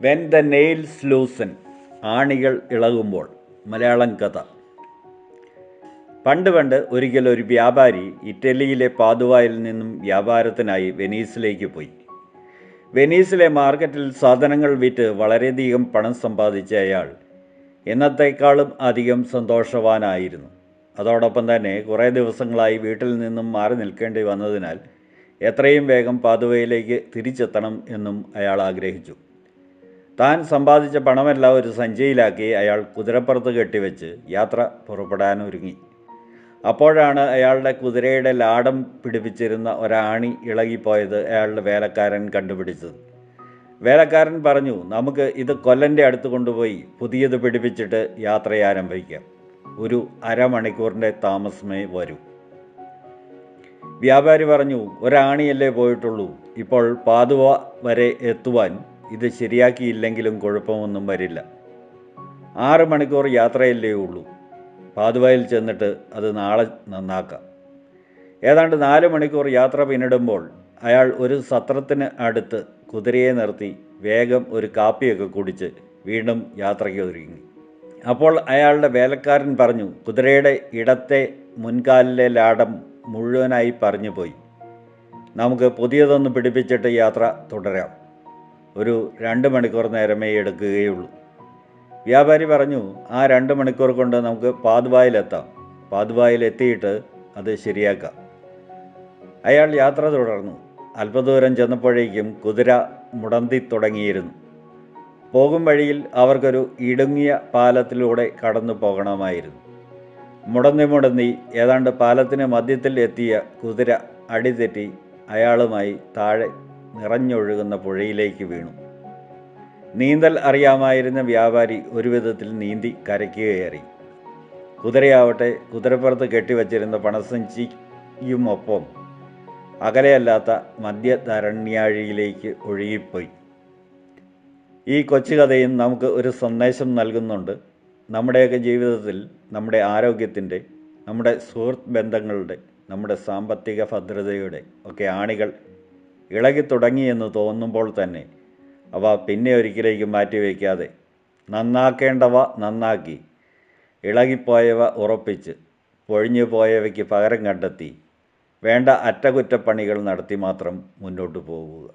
When the nails loosen ആണികൾ ഇളകുമ്പോൾ മലയാളം കഥ. പണ്ട് പണ്ട് ഒരിക്കൽ ഒരു വ്യാപാരി ഇറ്റലിയിലെ പാതുവായിൽ നിന്നും വ്യാപാരത്തിനായി വെനീസിലേക്ക് പോയി. വെനീസിലെ മാർക്കറ്റിൽ സാധനങ്ങൾ വിറ്റ് വളരെയധികം പണം സമ്പാദിച്ച അയാൾ എന്നത്തേക്കാളും അധികം സന്തോഷവാനായിരുന്നു. അതോടൊപ്പം തന്നെ കുറേ ദിവസങ്ങളായി വീട്ടിൽ നിന്നും മാറി നിൽക്കേണ്ടി വന്നതിനാൽ എത്രയും വേഗം പാതുവയിലേക്ക് തിരിച്ചെത്തണം എന്നും അയാൾ ആഗ്രഹിച്ചു. താൻ സമ്പാദിച്ച പണമെല്ലാം ഒരു സഞ്ചിയിലാക്കി അയാൾ കുതിരപ്പുറത്ത് കെട്ടിവെച്ച് യാത്ര പുറപ്പെടാനൊരുങ്ങി അപ്പോഴാണ് അയാളുടെ കുതിരയുടെ ലാടം പിടിപ്പിച്ചിരുന്ന ഒരാണി ഇളകിപ്പോയത് അയാളുടെ വേലക്കാരൻ കണ്ടുപിടിച്ചത്. വേലക്കാരൻ പറഞ്ഞു നമുക്ക് ഇത് കൊല്ലന്റെ അടുത്ത് കൊണ്ടുപോയി പുതിയത് പിടിപ്പിച്ചിട്ട് യാത്ര ആരംഭിക്കാം ഒരു അരമണിക്കൂറിന്റെ താമസമേ വരൂ. വ്യാപാരി പറഞ്ഞു ഒരാണിയല്ലേ പോയിട്ടുള്ളൂ. ഇപ്പോൾ പാതുവ വരെ എത്തുവാൻ ഇത് ശരിയാക്കിയില്ലെങ്കിലും കുഴപ്പമൊന്നും വരില്ല. ആറ് മണിക്കൂർ യാത്രയല്ലേ ഉള്ളൂ. പാതുവായിൽ ചെന്നിട്ട് അത് നാളെ നന്നാക്കാം. ഏതാണ്ട് നാല് മണിക്കൂർ യാത്ര പിന്നിടുമ്പോൾ അയാൾ ഒരു സത്രത്തിന് അടുത്ത് കുതിരയെ നിർത്തി വേഗം ഒരു കാപ്പിയൊക്കെ കുടിച്ച് വീണ്ടും യാത്രയ്ക്ക് ഒരുങ്ങി. അപ്പോൾ അയാളുടെ വേലക്കാരൻ പറഞ്ഞു കുതിരയുടെ ഇടത്തെ മുൻകാലിലെ ലാടം മുഴുവനായി പറഞ്ഞു പോയി നമുക്ക് പുതിയതൊന്ന് പിടിപ്പിച്ചിട്ട് യാത്ര തുടരാം. ഒരു രണ്ട് മണിക്കൂർ നേരമേ എടുക്കുകയുള്ളൂ. വ്യാപാരി പറഞ്ഞു ആ രണ്ട് മണിക്കൂർ കൊണ്ട് നമുക്ക് പാതുവായിലെത്താം. പാതുവായിലെത്തിയിട്ട് അത് ശരിയാക്കാം. അയാൾ യാത്ര തുടർന്നു. അല്പദൂരം ചെന്നപ്പോഴേക്കും കുതിര മുടന്തി തുടങ്ങിയിരുന്നു. പോകും വഴിയിൽ അവർക്കൊരു ഇടുങ്ങിയ പാലത്തിലൂടെ കടന്നു പോകണമായിരുന്നു. മുടന്തി മുടന്തി ഏതാണ്ട് പാലത്തിന് മധ്യത്തിൽ എത്തിയ കുതിര അടിതെറ്റി അയാളുമായി താഴെ നിറഞ്ഞൊഴുകുന്ന പുഴയിലേക്ക് വീണു. നീന്തൽ അറിയാമായിരുന്ന വ്യാപാരി ഒരു വിധത്തിൽ നീന്തി കരയ്ക്ക് കയറി കുതിരയാവട്ടെ കുതിരപ്പുറത്ത് കെട്ടിവച്ചിരുന്ന പണസഞ്ചിയുമൊപ്പം അകലെയല്ലാത്ത മധ്യധരണ്യാഴിയിലേക്ക് ഒഴുകിപ്പോയി. ഈ കൊച്ചുകഥയും നമുക്ക് ഒരു സന്ദേശം നൽകുന്നുണ്ട്. നമ്മുടെയൊക്കെ ജീവിതത്തിൽ നമ്മുടെ ആരോഗ്യത്തിന്റെ നമ്മുടെ സുഹൃത്ത് ബന്ധങ്ങളുടെ നമ്മുടെ സാമ്പത്തിക ഭദ്രതയുടെ ഒക്കെ ആണികൾ ഇളകി തുടങ്ങിയെന്ന് തോന്നുമ്പോൾ തന്നെ അവ പിന്നെ ഒരിക്കലേക്കും മാറ്റിവെക്കാതെ നന്നാക്കേണ്ടവ നന്നാക്കി. ഇളകിപ്പോയവ ഉറപ്പിച്ച് പൊഴിഞ്ഞു പോയവയ്ക്ക് പകരം കണ്ടെത്തി വേണ്ട അറ്റകുറ്റപ്പണികൾ നടത്തി മാത്രം മുന്നോട്ട് പോവുക.